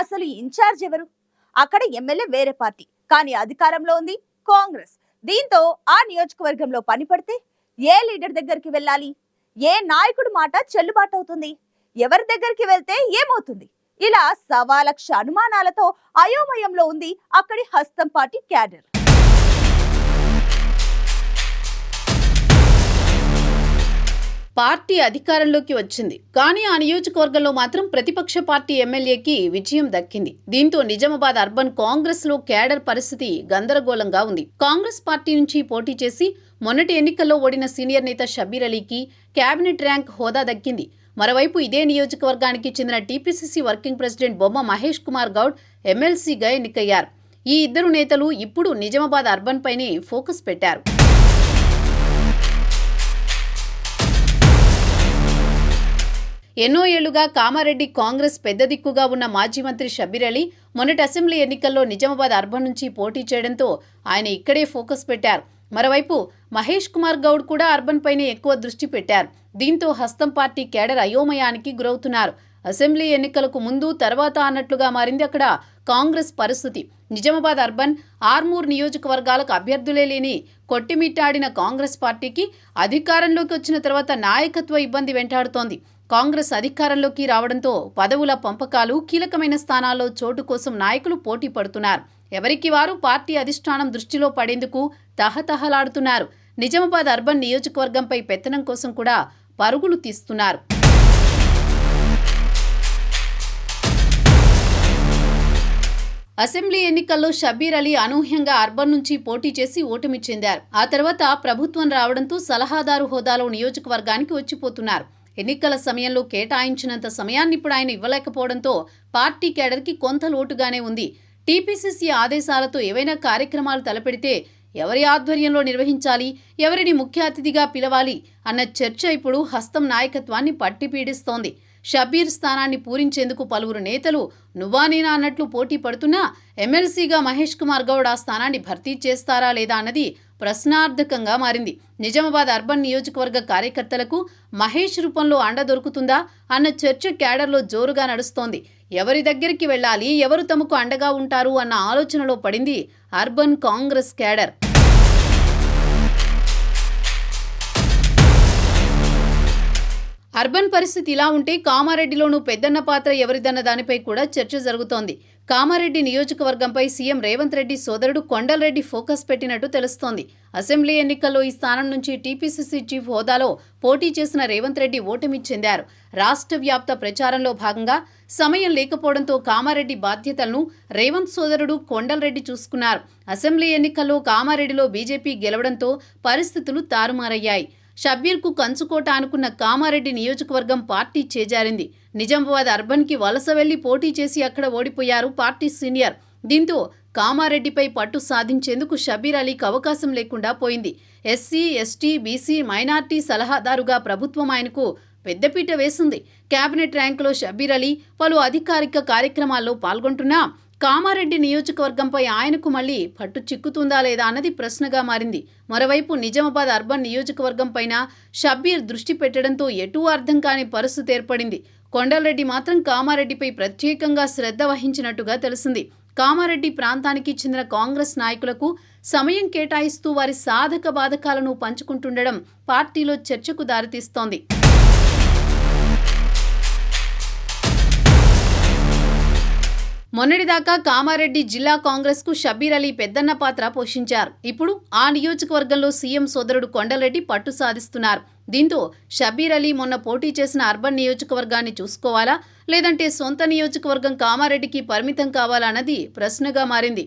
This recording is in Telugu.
అసలు ఇన్ఛార్జ్ ఎవరు? అక్కడ ఎమ్మెల్యే వేరే పార్టీ కానీ అధికారంలో ఉంది కాంగ్రెస్. దీంతో ఆ నియోజకవర్గంలో పని పడితే ఏ లీడర్ దగ్గరికి వెళ్ళాలి? ఏ నాయకుడు మాట చెల్లుబాటు అవుతుంది? ఎవరి దగ్గరికి వెళ్తే ఏమవుతుంది? ఇలా సవాలక్ష అనుమానాలతో అయోమయంలో ఉంది అక్కడి హస్తం పార్టీ క్యాడర్. పార్టీ అధికారంలోకి వచ్చింది. కానీ ఆ నియోజకవర్గంలో మాత్రం ప్రతిపక్ష పార్టీ ఎమ్మెల్యేకి విజయం దక్కింది. దీంతో నిజామాబాద్ అర్బన్ కాంగ్రెస్లో కేడర్ పరిస్థితి గందరగోళంగా ఉంది. కాంగ్రెస్ పార్టీ నుంచి పోటీ చేసి మొన్నటి ఎన్నికల్లో ఓడిన సీనియర్ నేత షబీర్ అలీకి కేబినెట్ ర్యాంక్ హోదా దక్కింది. మరోవైపు ఇదే నియోజకవర్గానికి చెందిన టీపీసీసీ వర్కింగ్ ప్రెసిడెంట్ బొమ్మ మహేష్ కుమార్ గౌడ్ ఎమ్మెల్సీగా ఎన్నికయ్యారు. ఈ ఇద్దరు నేతలు ఇప్పుడు నిజామాబాద్ అర్బన్ పైనే ఫోకస్ పెట్టారు. ఎన్నో ఏళ్ళుగా కామారెడ్డి కాంగ్రెస్ పెద్ద దిక్కుగా ఉన్న మాజీ మంత్రి షబీర్ అలీ మొన్నటి అసెంబ్లీ ఎన్నికల్లో నిజామాబాద్ అర్బన్ నుంచి పోటీ చేయడంతో ఆయన ఇక్కడే ఫోకస్ పెట్టారు. మరోవైపు మహేష్ కుమార్ గౌడ్ కూడా అర్బన్ పైనే ఎక్కువ దృష్టి పెట్టారు. దీంతో హస్తం పార్టీ కేడర్ అయోమయానికి గురవుతున్నారు. అసెంబ్లీ ఎన్నికలకు ముందు తర్వాత అన్నట్లుగా మారింది అక్కడ కాంగ్రెస్ పరిస్థితి. నిజామాబాద్ అర్బన్ ఆర్మూర్ నియోజకవర్గాలకు అభ్యర్థులే లేని కొట్టిమిట్టాడిన కాంగ్రెస్ పార్టీకి అధికారంలోకి వచ్చిన తర్వాత నాయకత్వ ఇబ్బంది వెంటాడుతోంది. కాంగ్రెస్ అధికారంలోకి రావడంతో పదవుల పంపకాలు కీలకమైన స్థానాల్లో చోటు కోసం నాయకులు పోటీ పడుతున్నారు. ఎవరికి వారు పార్టీ అధిష్టానం దృష్టిలో పడేందుకు తహతహలాడుతున్నారు. నిజామాబాద్ అర్బన్ నియోజకవర్గంపై పెత్తనం కోసం కూడా పరుగులు తీస్తున్నారు. అసెంబ్లీ ఎన్నికల్లో షబీర్ అలీ అనూహ్యంగా అర్బన్ నుంచి పోటీ చేసి ఓటమి చెందారు. ఆ తర్వాత ప్రభుత్వం రావడంతో సలహాదారు హోదాలో నియోజకవర్గానికి వచ్చిపోతున్నారు. ఎన్నికల సమయంలో కేటాయించినంత సమయాన్ని ఇప్పుడు ఆయన ఇవ్వలేకపోవడంతో పార్టీ కేడర్కి కొంత లోటుగానే ఉంది. టీపీసీసీ ఆదేశాలతో ఏవైనా కార్యక్రమాలు తలపెడితే ఎవరి ఆధ్వర్యంలో నిర్వహించాలి ఎవరిని ముఖ్య అతిథిగా పిలవాలి అన్న చర్చ ఇప్పుడు హస్తం నాయకత్వాన్ని పట్టిపీడిస్తోంది. షబీర్ స్థానాన్ని పూరించేందుకు పలువురు నేతలు నువ్వా నేనా అన్నట్లు పోటీ పడుతున్నా ఎమ్మెల్సీగా మహేష్ కుమార్ గౌడ్ ఆ స్థానాన్ని భర్తీ చేస్తారా లేదా అన్నది ప్రశ్నార్థకంగా మారింది. నిజామాబాద్ అర్బన్ నియోజకవర్గ కార్యకర్తలకు మహేష్ రూపంలో అండ దొరుకుతుందా అన్న చర్చ క్యాడర్లో జోరుగా నడుస్తోంది. ఎవరి దగ్గరికి వెళ్ళాలి ఎవరు తమకు అండగా ఉంటారు అన్న ఆలోచనలో పడింది అర్బన్ కాంగ్రెస్ క్యాడర్. అర్బన్ పరిస్థితి ఇలా ఉంటే కామారెడ్డిలోనూ పెద్దన్న పాత్ర ఎవరిదన్న దానిపై కూడా చర్చ జరుగుతోంది. కామారెడ్డి నియోజకవర్గంపై సీఎం రేవంత్ రెడ్డి సోదరుడు కొండలరెడ్డి ఫోకస్ పెట్టినట్టు తెలుస్తోంది. అసెంబ్లీ ఎన్నికల్లో ఈ స్థానం నుంచి టీపీసీసీ చీఫ్ హోదాలో పోటీ చేసిన రేవంత్ రెడ్డి ఓటమి చెందారు. రాష్ట్ర వ్యాప్త ప్రచారంలో భాగంగా సమయం లేకపోవడంతో కామారెడ్డి బాధ్యతలను రేవంత్ సోదరుడు కొండలరెడ్డి చూసుకున్నారు. అసెంబ్లీ ఎన్నికల్లో కామారెడ్డిలో బీజేపీ గెలవడంతో పరిస్థితులు తారుమారయ్యాయి. షబ్బీర్కు కంచుకోట అనుకున్న కామారెడ్డి నియోజకవర్గం పార్టీ చేజారింది. నిజామాబాద్ అర్బన్కి వలస వెళ్ళి పోటీ చేసి అక్కడ ఓడిపోయారు పార్టీ సీనియర్. దీంతో కామారెడ్డిపై పట్టు సాధించేందుకు షబీర్ అలీకి అవకాశం లేకుండా పోయింది. ఎస్సీ ఎస్టీ బీసీ మైనార్టీ సలహాదారుగా ప్రభుత్వం ఆయనకు పెద్దపీట వేసింది. కేబినెట్ ర్యాంకులో షబీర్ అలీ పలు అధికారిక కార్యక్రమాల్లో పాల్గొంటున్నా కామారెడ్డి నియోజకవర్గంపై ఆయనకు మళ్ళీ పట్టు చిక్కుతుందా లేదా అన్నది ప్రశ్నగా మారింది. మరోవైపు నిజామాబాద్ అర్బన్ నియోజకవర్గం పైన షబ్బీర్ దృష్టి పెట్టడంతో ఎటూ అర్థం కాని పరిస్థితి ఏర్పడింది. కొండలరెడ్డి మాత్రం కామారెడ్డిపై ప్రత్యేకంగా శ్రద్ధ వహించినట్టుగా తెలిసింది. కామారెడ్డి ప్రాంతానికి చెందిన కాంగ్రెస్ నాయకులకు సమయం కేటాయిస్తూ వారి సాధక బాధకాలను పంచుకుంటుండడం పార్టీలో చర్చకు దారితీస్తోంది. మొన్నటిదాకా కామారెడ్డి జిల్లా కాంగ్రెస్కు షబీర్ అలీ పెద్దన్న పాత్ర పోషించారు. ఇప్పుడు ఆ నియోజకవర్గంలో సీఎం సోదరుడు కొండలరెడ్డి పట్టు సాధిస్తున్నారు. దీంతో షబీర్ అలీ మొన్న పోటీ చేసిన అర్బన్ నియోజకవర్గాన్ని చూసుకోవాలా? లేదంటే సొంత నియోజకవర్గం కామారెడ్డికి పరిమితం కావాలా? అన్నది ప్రశ్నగా మారింది.